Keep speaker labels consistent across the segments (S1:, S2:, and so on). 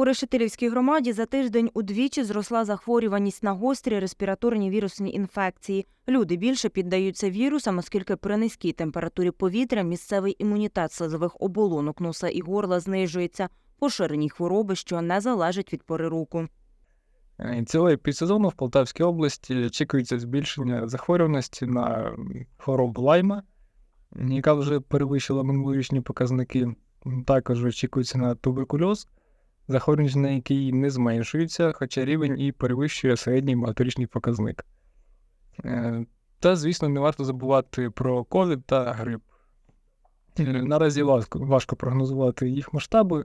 S1: У Решетилівській громаді за тиждень удвічі зросла захворюваність на гострі респіраторні вірусні інфекції. Люди більше піддаються вірусам, оскільки при низькій температурі повітря місцевий імунітет слизових оболонок носа і горла знижується. Поширені хвороби, що не залежать від пори року.
S2: Е, Цілий підсезону в Полтавській області очікується збільшення захворюваності на хворобу лайма, яка вже перевищила минулорічні показники. Також очікується на туберкульоз, захворюваність на який не зменшується, хоча рівень і перевищує середній багаторічний показник. Е, Та, звісно, не варто забувати про ковід та грип. Е, Наразі важко, важко прогнозувати їх масштаби.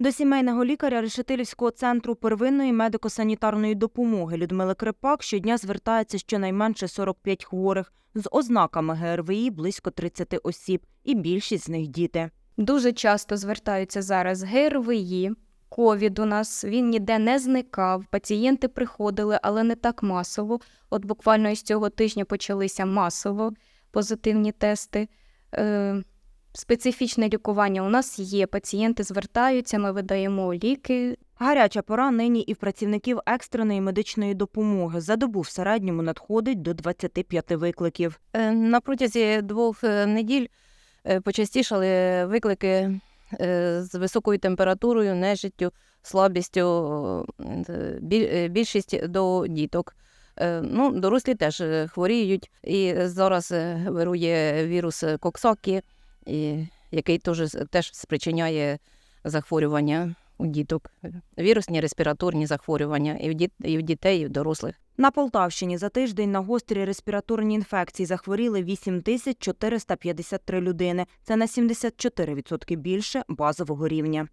S1: До сімейного лікаря Решетилівського центру первинної медико-санітарної допомоги Людмили Крипак щодня звертається щонайменше 45 хворих з ознаками ГРВІ близько 30 осіб, і більшість з них діти.
S3: Дуже часто звертаються зараз ГРВІ, ковід у нас, він ніде не зникав, пацієнти приходили, але не так масово. От буквально із цього тижня почалися масово позитивні тести. Е, специфічне лікування у нас є, пацієнти звертаються, ми видаємо ліки.
S1: Гаряча пора нині і в працівників екстреної медичної допомоги. За добу в середньому надходить до 25 викликів.
S4: Е, На протязі двох е, неділь е, почастішали виклики з високою температурою, нежиттю, слабістю, е, біль- е, більшість до діток. Е, Ну, дорослі теж е, хворіють, і зараз е, вирує вірус е, Коксакі, який теж, теж спричиняє захворювання у діток. Вірусні респіраторні захворювання і в дітей, і в дорослих.
S1: На Полтавщині за тиждень на гострі респіраторні інфекції захворіли 8453 людини. Це на 74% більше базового рівня.